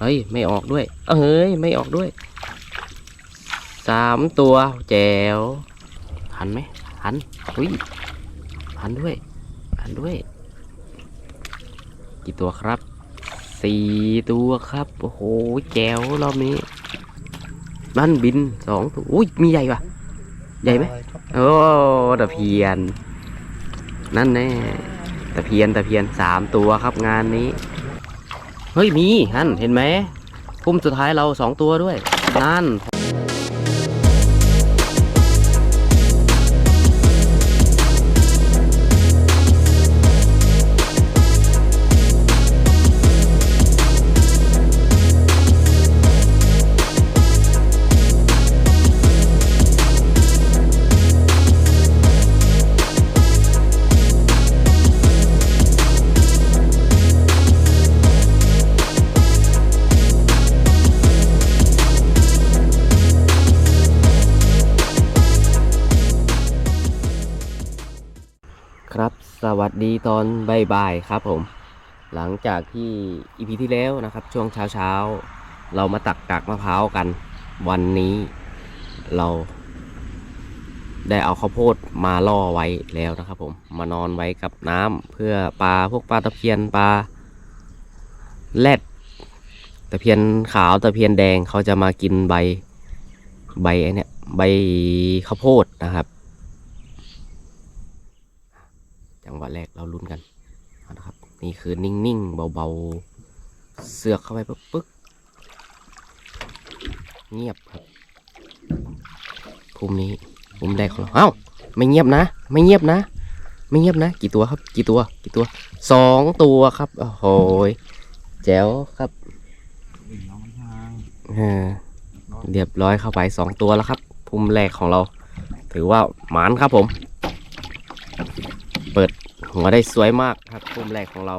เฮ้ย ไม่ออกด้วย เอ้ย ไม่ออกด้วย สามตัวแจ๋วหันไหมหันอุ้ยหันด้วยหันด้วย กี่ตัวครับ สี่ตัวครับ โอ้โห แจ๋วรอบนี้บ้านบินสองตัวอุ้ย มีใหญ่ปะใหญ่ไหมโอ้ตะเพียน นั่นแน่ตะเพียนตะเพียนสามตัวครับงานนี้ เฮ้ยมีนั่นเห็นไหมพุ่มสุดท้ายเราสองตัวด้วยนั่น วัสดีตอนบ่ายๆครับผม หลังจากที่อีพีที่แล้วนะครับ ช่วงเช้าๆ เรามาตักกากมะพร้าวกัน วันนี้เรา ได้เอาข้าวโพดมาล่อไว้แล้วนะครับผม มานอนไว้กับน้ำเพื่อปลาพวกปลาตะเพียนปลาแรดตะเพียนขาวตะเพียนแดงเขาจะมากินใบใบไอเนี่ยใบข้าวโพดนะครับ จังหวะแรกเราลุ้นกันเอาละครับ นี่คือนิ่งๆ เบาๆ เสือกเข้าไปปึ๊บปึ๊กเงียบครับภูมินี้ภูมิแรกของเราเอ้าไม่เงียบนะ ไม่เงียบนะ ไม่เงียบนะ กี่ตัวครับ กี่ตัว กี่ตัวสองตัวครับโอ้โหยแจ๋วครับเออเรียบร้อยเข้าไปสองตัวแล้วครับภูมิแรกของเรา ถือว่าหมานครับผม ปิดหัวได้สวยมากครับภูมิแรกของเรา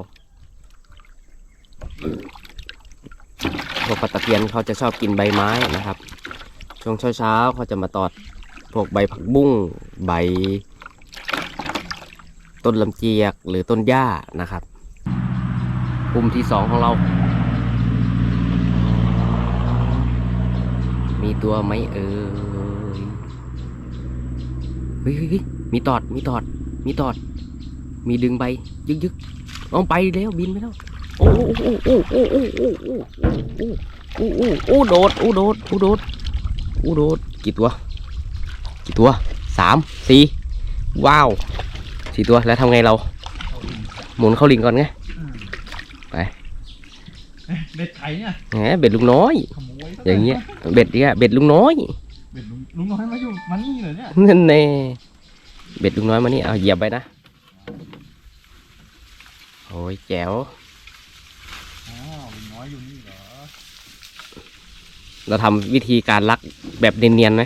พวกปลาตะเพียนเขาจะชอบกินใบไม้นะครับ ช่วงเช้าๆเขาจะมาตอดพวกใบผักบุ้งใบ ต้นลำเจียกหรือต้นหญ้านะครับภูมิที่สองของเรา มีตัวไหมเอ่ยเฮ้ยเฮ้ยมีตอดมีตอด มีตอด มีดึงใบยึกยึกๆเอาไปแล้วบินไปแล้วโอ้โอ้โอ้โอ้โอ้โอ้โอ้โอ้โอ้โอ้โอ้โดดโอ้โดดโอ้โดดโอ้โดดกี่ตัวกี่ตัวสามสี่ว้าวสี่ตัวแล้วทำไงเรา หมุนเข้าลิงก่อนไงไปเบ็ดไข่เนี่ยแหมเบ็ดลุงน้อย อย่างเงี้ยเบ็ดเนี่ยเบ็ดลุงน้อยเบ็ดลุงน้อยมาอยู่มานี่เหรอเนี่ยนั่นแน่เบ็ดลุงน้อยมานี่เอาเหยียบไปนะ โอ้ยแจ๋วอ้าวลุงน้อยอยู่นี่เหรอ เราทำวิธีการลักแบบเนียนๆไหม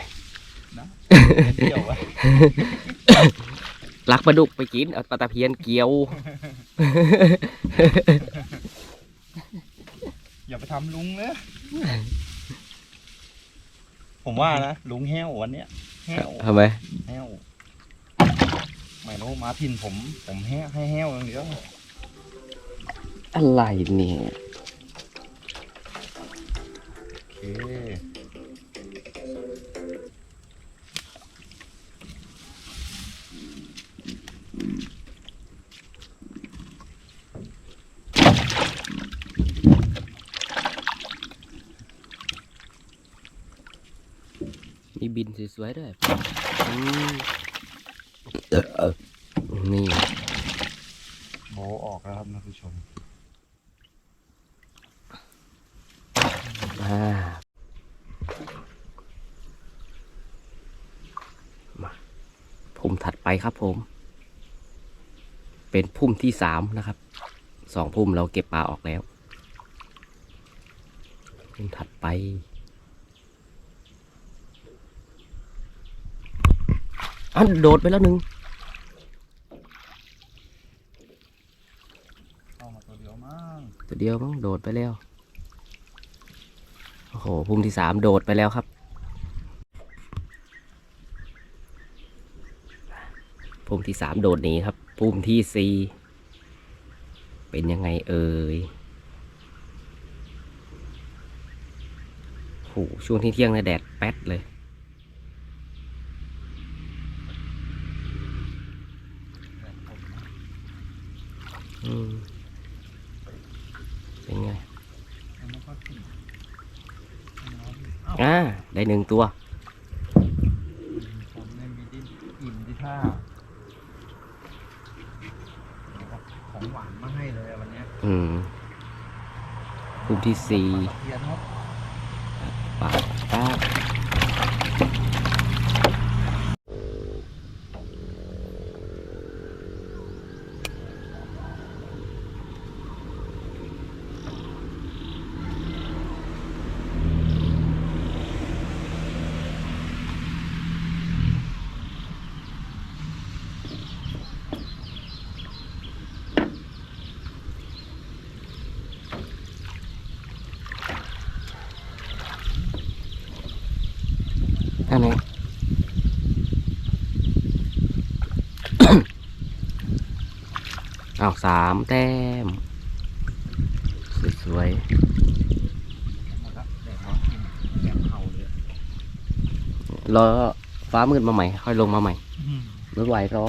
เที่ยววะลักปลาดุกไปกิน เอาปลาตะเพียนเกี่ยว อย่าไปทำลุงเลยผมว่านะลุงแห้ววันเนี้ยแห้วทำไม แห้วไม่รู้มาทินผม ผมแห้วให้แห้วอย่างเดียว อะไรเนี่ยโอเคมีบินสวยๆด้วยอืมนี่โบออกแล้วครับท่านผู้ชม อ่ามาพุ่มถัดไป ครับผม เป็นพุ่มที่สามนะครับ สองพุ่มเราเก็บปลาออกแล้ว พุ่มถัดไป อันโดดไปแล้วหนึ่งเข้ามาตัวเดียวมั้งตัวเดียวมั้งโดดไปแล้ว โอ้โห พุ่มที่สามโดดไปแล้วครับ พุ่มที่สามโดดหนีครับ พุ่มที่สี่เป็นยังไงเอ่ยโหช่วงที่เที่ยงเนี่ยแดดแป๊ดเลย เป็นไง อ่า ได้หนึ่งตัว ผมเนี่ยมีดินอิ่มที่ท่าของหวานมาให้เลยอะวันเนี้ย อืมกลุ่ม ที่สี่ ปลาตะเพียนครับ ปากปากอันไหน เอาสามแต้ม สวยหมดละแดดร้อนกินแกมเข่าเลยๆรอฟ้ามืดมาใหม่ ค่อยลงมาใหม่ไม่ไหวรอ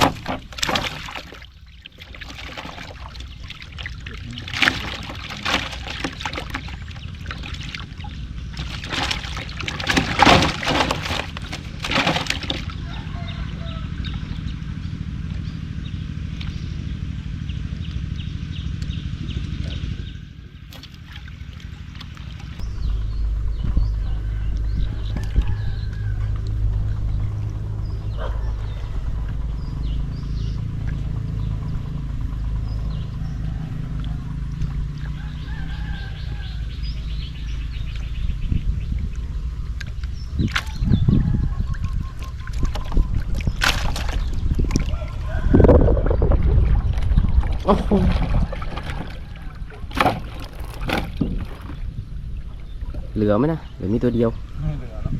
โอ้โหเหลือไหมนะเหลือมีตัวเดียวไม่เหลือแล้ว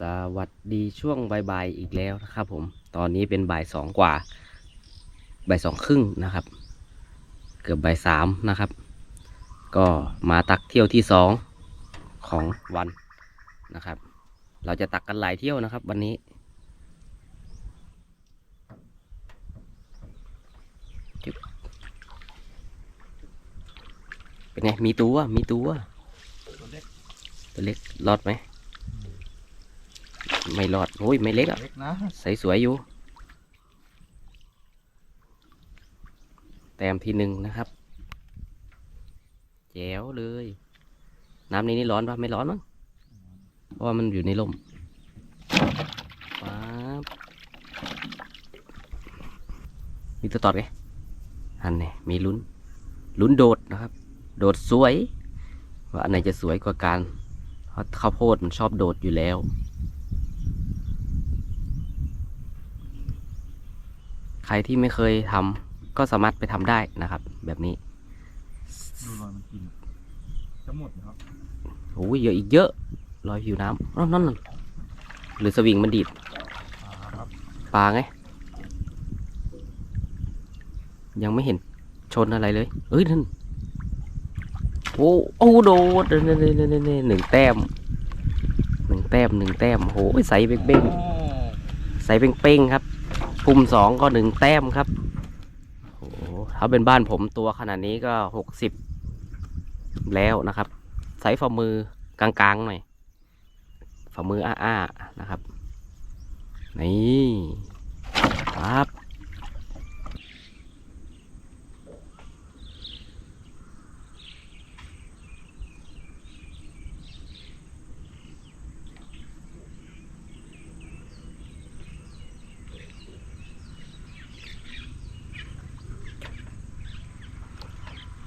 สวัสดีช่วงบ่ายๆอีกแล้วนะครับผม ตอนนี้เป็นบ่ายสองกว่า บ่ายสองครึ่งนะครับ เกือบบ่ายสามนะครับ ก็มาตักเที่ยวที่สองของวันนะครับ เราจะตักกันหลายเที่ยวนะครับ วันนี้ เป็นไง มีตัว มีตัว ตัวเล็กตัวเล็กรอดไหม ไม่รอด โอ้ย ไม่เล็กอะ เล็กนะใสสวยอยู่ แต้มที่หนึ่งนะครับ แจ๋วเลย น้ำในนี้ร้อนปะไม่ร้อนมั้ง เพราะว่ามันอยู่ในร่มป๊าบมีตัวตอดไงอันนี้มีลุ้น ลุ้นโดดนะครับ โดดสวย ว่าอันไหนจะสวยกว่ากันเพราะข้าวโพดมันชอบโดดอยู่แล้ว ใครที่ไม่เคยทำก็สามารถไปทำได้นะครับ แบบนี้ดูรอยมันกินจะหมดนะครับโอ้ยเยอะอีกเยอะลอยผิวน้ำนั่นนั่นนั่นหรือสวิงมันดีดอ่าครับปลาไง ยังไม่เห็นชนอะไรเลย เอ้ยนั่น โอ้โอ้โดดเน่เน่เน่เน่เน่หนึ่งแต้มหนึ่งแต้มหนึ่งแต้มโอ้ยใสเบ้งเบ้งใสเป้งเป้งๆครับปุ่มสองก็หนึ่งแต้มครับโอ้โหถ้าเป็นบ้านผมตัวขนาดนี้ก็หกสิบแล้วนะครับไซส์ฝ่ามือกลางๆหน่อยฝ่ามืออ้าๆนะครับ นี่ครับ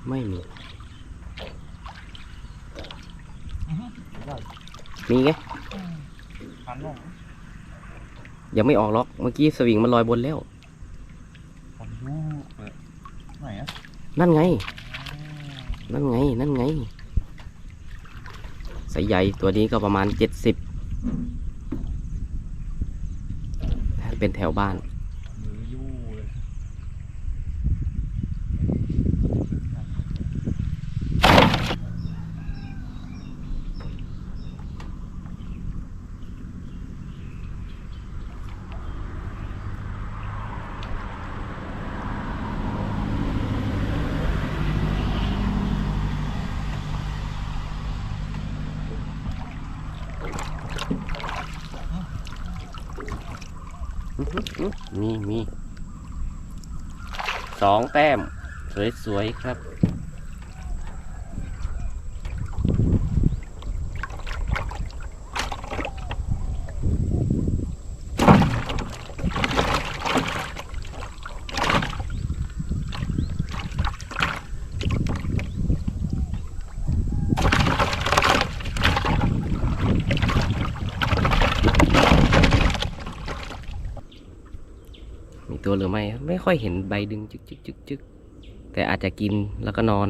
ไม่มีได้มีไงพันหรอยังไม่ออกหรอก เมื่อกี้สวิงมันลอยบนแล้ว ผมดูเลยไหนอะนั่นไงอ๋อนั่นไง นั่นไงสายใหญ่ตัวนี้ก็ประมาณเจ็ดสิบถ้าเป็นแถวบ้าน มือยู่เลย มีมีสองแต้ม สวยๆครับ หรือไม่ ไม่ค่อยเห็นใบดึงจึกจึกจึกจึกแต่อาจจะกินแล้วก็นอน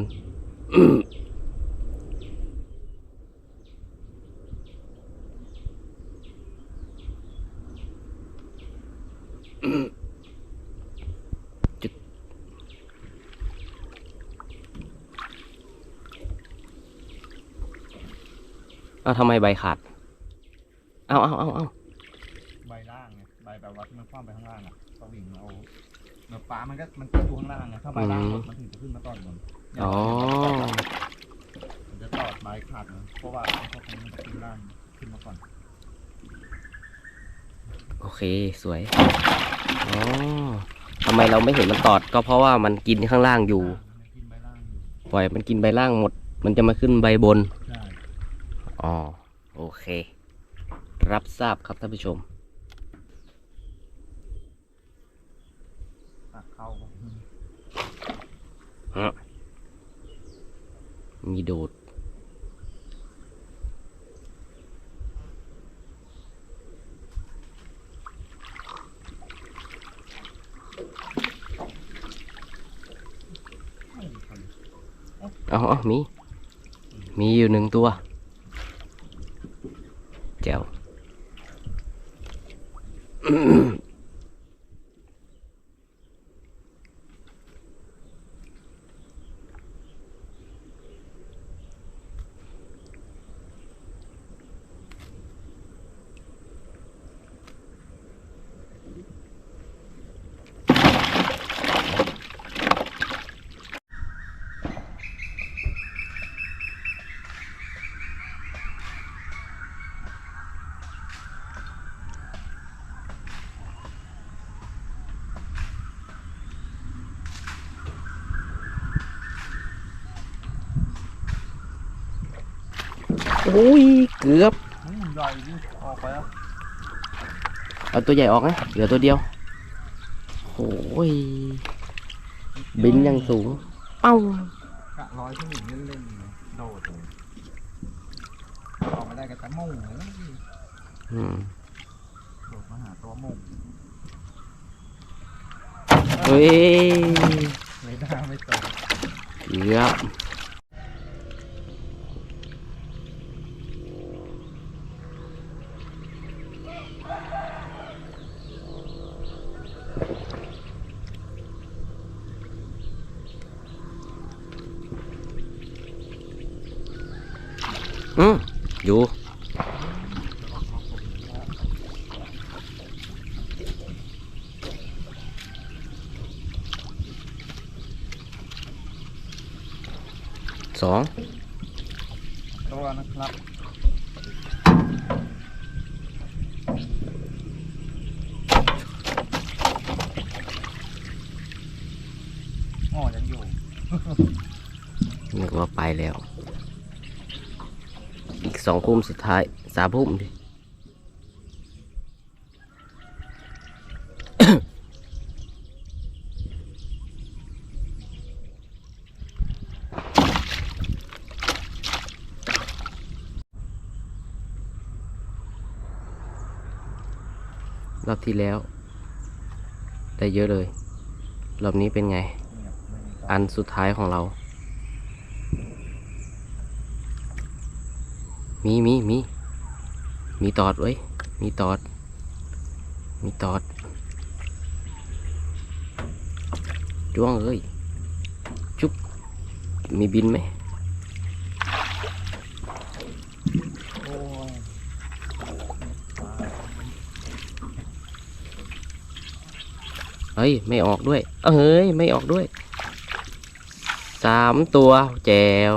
จึกเอาทำไมใบขาด เอาเอาเอาเอา ใบล่างไงใบแบบว่าที่มันคว่ำไปข้างล่างอะสวิงเอา เนื้อปลามันก็มันก็อยู่ข้างล่างไงถ้าใบล่างหมดมันถึงจะขึ้นมาตอดบนอ๋อ มันจะตอดใบขาดเลยเพราะว่าไอ้พวกนี้มันจะขึ้นล่างขึ้นมาก่อนโอเคสวยอ๋อทำไมเราไม่เห็นมันตอดก็เพราะว่ามันกินข้างล่างอยู่ มันยังกินใบล่างอยู่ปล่อยมันกินใบล่างหมด มันจะมาขึ้นใบบน ใช่ อ๋อ โอเค รับทราบครับท่านผู้ชม ตักเข้า มีโดด เอาเอามี มีอยู่หนึ่งตัว แจ๋ว โอ้ยเกือบอืมใหญ่ดิออกไปแล้วเอาตัวใหญ่ออกนะเหลือตัวเดียวโอ้ยบินยังสูง เป้ากะร้อยที่หนึ่งเล่นๆเลยโดดเลยออกมาได้กันแต่โม่งเลยนะพี่อืมโดดมาหาตัวโม่งเฮ้ยเลยได้ไม่ตกเกือบ อยู่สอง กลุ่มสุดท้ายสามพุ่มดิรอบที่แล้ว ได้เยอะเลย รอบนี้เป็นไง อันสุดท้ายของเรา มี มีตอดไว้ยมีตอด มีตอด จ้วงเอ้ย จุ๊บ มีบินไหมเฮ้ย ไม่ออกด้วย เอ้ย ไม่ออกด้วย สามตัวแจ๋ว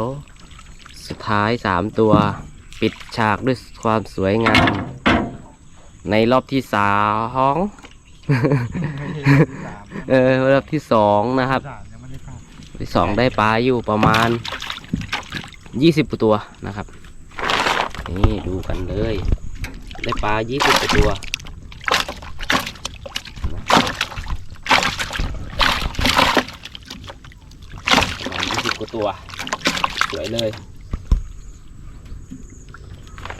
สุดท้ายสามตัว ปิดฉากด้วยความสวยงาม ในรอบที่สามรอบที่สามเออรอบที่สองนะครับที่สองได้ปลาอยู่ประมาณยี่สิบตัวนะครับ นี่ดูกันเลย ได้ปลายี่สิบตัวประมาณยี่สิบกว่าตัว สวยเลย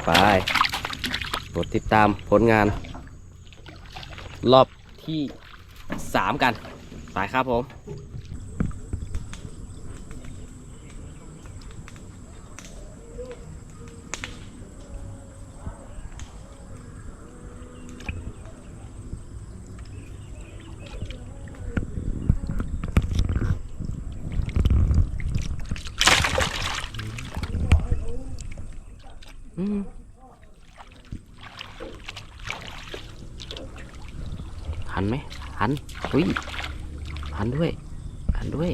ไปกดติดตามผลงาน รอบที่สามกัน ไปครับผม อืมหันไหมหันอุ้ยหันด้วย หัน ด้วย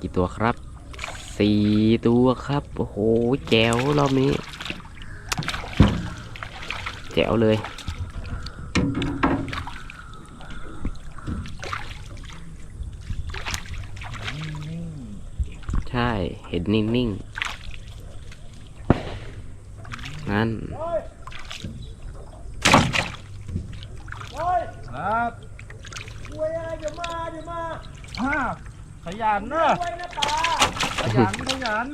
กี่ตัวครับ สี่ตัวครับ โอ้โห แจ๋วรอบนี้ แจ๋วเลย ใช่ เห็นนิ่ง ๆ นั่น ๆครับ คุยอะไรเดี๋ยวมาเดี๋ยวมา อ่าข ยันเนอะคุยนะตาขยันขยัน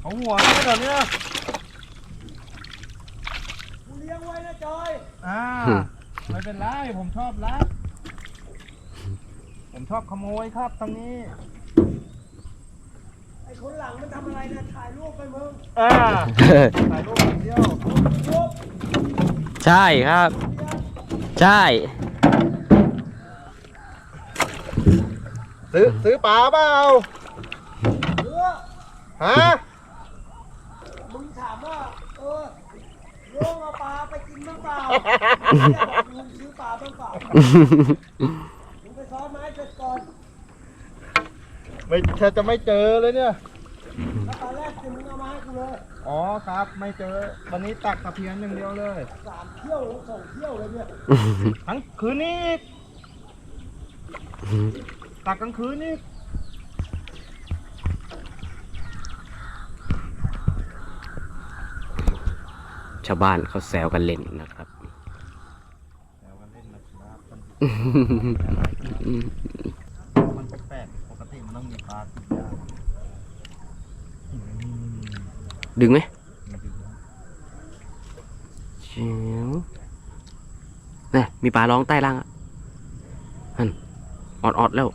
เขาหัวไม่เดี๋ยวนี้กูเลี้ยงไว้นะจอย อ่าฮึไม่เป็นไร ผมชอบรัก ผมชอบขโมยครับตรงนี้ ไอ้คนหลังมันทำอะไรนะ ถ่ายรูปไปมึง อ่า ถ่ายรูปอย่างเดียวรูปใช่ครับ ใช่ ซื้อซื้อปลาเปล่าเออฮะมึงถามว่าเออโยงเอาปลาไปกินบ้างเปล่าเนี่ยบอกลุงซื้อปลาบ้างเปล่ามึงไปซ้อนไม้เสร็จก่อนไม่แทบจะไม่เจอเลยเนี่ยแล้วตอนแรกจะมึงเอามาให้กูเลยอ๋อครับ ไม่เจอ วันนี้ตักตะเพียนอย่างเดียวเลยสามเที่ยวสองเที่ยวเลยเนี่ยทั้งคืนนี้อีก ตักกลางคืนนี่ชาวบ้านเขาแซวกันเล่นนะครับแล้วกันเล่นนะครับมันแปลกๆปกติมันต้องมีปลาติดยางอืมดึงไหมมีดึงนะเชียวนี่มีปลาร้องใต้ล่างอะฮันออดออดๆแล้ว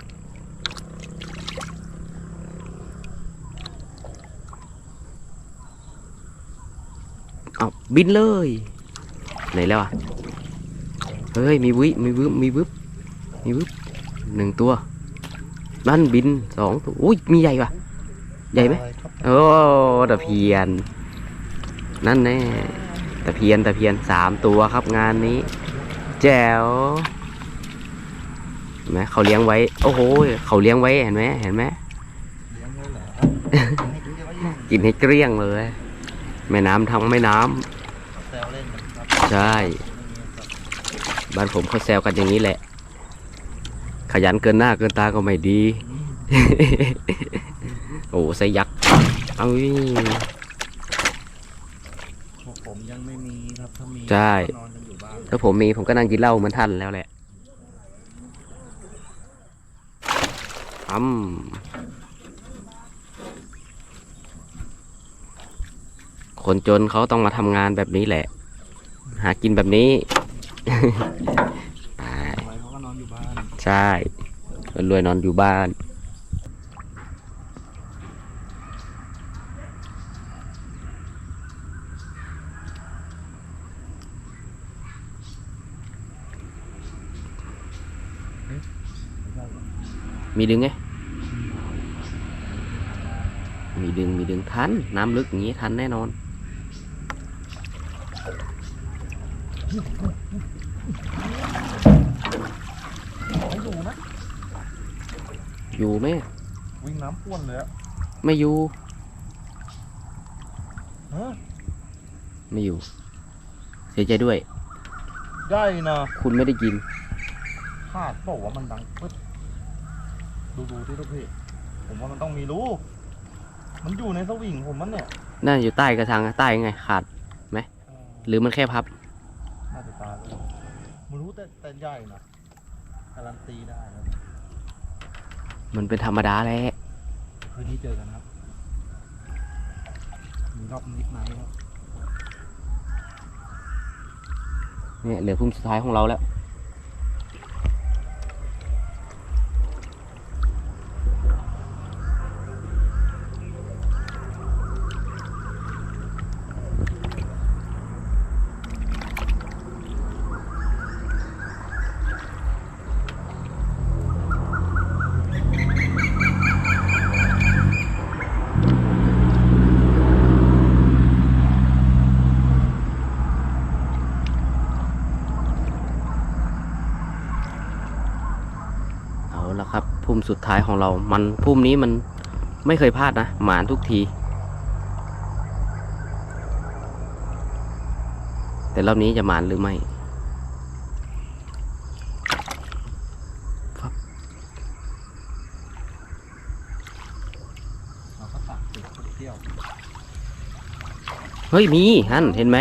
เอาบินเลย ไหนแล้วอะ เฮ้ย มีวิมีวึบมีวึบมีวึบหนึ่งตัวนั่นบินสองตัวอุ้ยมีใหญ่ปะใหญ่ไหมอะรครับโอ้ตะเพียน นั่นแน่ตะเพียนตะเพียนสามตัวครับงานนี้ แจ๋วเห็นไหมเขาเลี้ยงไว้ โอ้โหเขาเลี้ยงไว้เห็นไหมเห็นไหมเลี้ยงเลยเหรอให้กินเยอะๆกินให้เกลี้ยงเลย แม่น้ำทั้งแม่น้ำแซวเล่นนะครับใช่ บ้านผมเขาแซวกันอย่างนี้แหละ ขยันเกินหน้าเกินตาก็ไม่ดี โอ้ไซยักษ์เอาวิพวกผมยังไม่มีครับถ้ามีใช่ ก็นอนกันอยู่บ้านถ้าผมมีผมก็นั่งกินเหล้าเหมือนท่านแล้วแหละอืม คนจนเขาต้องมาทำงานแบบนี้แหละ หากินแบบนี้ ไปไว้เขาก็นอนอยู่บ้านใช่คนรวยนอนอยู่บ้าน มีดึงไง มีดึงมีดึงทัน น้ำลึกอย่างนี้ทันแน่นอน ไม่ อยู่นะ อยู่ไหมวิ่งน้ำพ่วนเลยอะไม่อยู่ ฮะไม่อยู่ เสียใจด้วย ได้นะคุณไม่ได้ยิน พลาดบอกว่ามันดังปึ๊ดดูดูที่ลูกพี่ผมว่ามันต้องมีรูมันอยู่ในสวิงผมมันเนี่ย น่าอยู่ใต้กระชังอะใต้ยังไง ขาดเออหรือมันแค่พับ น่าจะตายแล้วมันรู้แต่แต่ใหญ่นะการันตีได้ครับมันเป็นธรรมดาแหละคืนนี้เจอกันครับมีรอบนิดไนท์ครับ เนี่ยเหลือพุ่มสุดท้ายของเราแล้ว ละครับ พุ่มสุดท้ายของเรา มันพุ่มนี้มันไม่เคยพลาดนะ หมานทุกที แต่รอบนี้จะหมานหรือไม่เราก็ตักเด็กเที่ยวเฮ้ย มีฮันเห็นไหม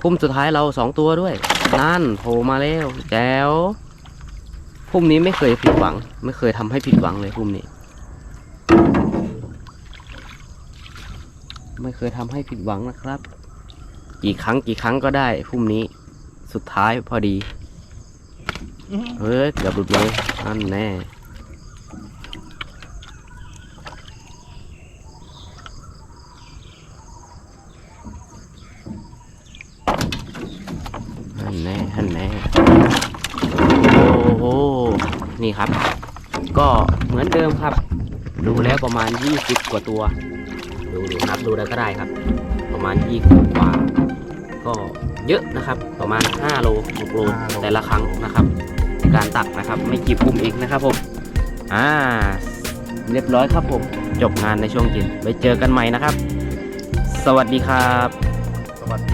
พุ่มสุดท้ายเราสองตัวด้วย นั่นโผล่มาแล้วแจ๋ว พุ่มนี้ไม่เคยผิดหวัง ไม่เคยทำให้ผิดหวังเลยพุ่มนี้ ไม่เคยทำให้ผิดหวังนะครับ กี่ครั้งกี่ครั้งก็ได้พุ่มนี้ สุดท้ายพอดี เฮ้ยเกือบหลุดเลยนั่นแน่นั่นแน่นั่นแน่โอ้โหนี่ ครับ ก็เหมือนเดิมครับ ดูแล้วประมาณ 20 กว่าตัว ดูดูนับดูแล้วก็ได้ครับ ประมาณ20กว่า ก็เยอะนะครับ ประมาณ 5 โล6โลแต่ละครั้งนะครับการตักนะครับ ไม่กี่ปุ่มเองนะครับผมอ่าเรียบร้อยครับผม จบงานในช่วงเย็นไว้เจอกันใหม่นะครับ สวัสดีครับ สวัสดี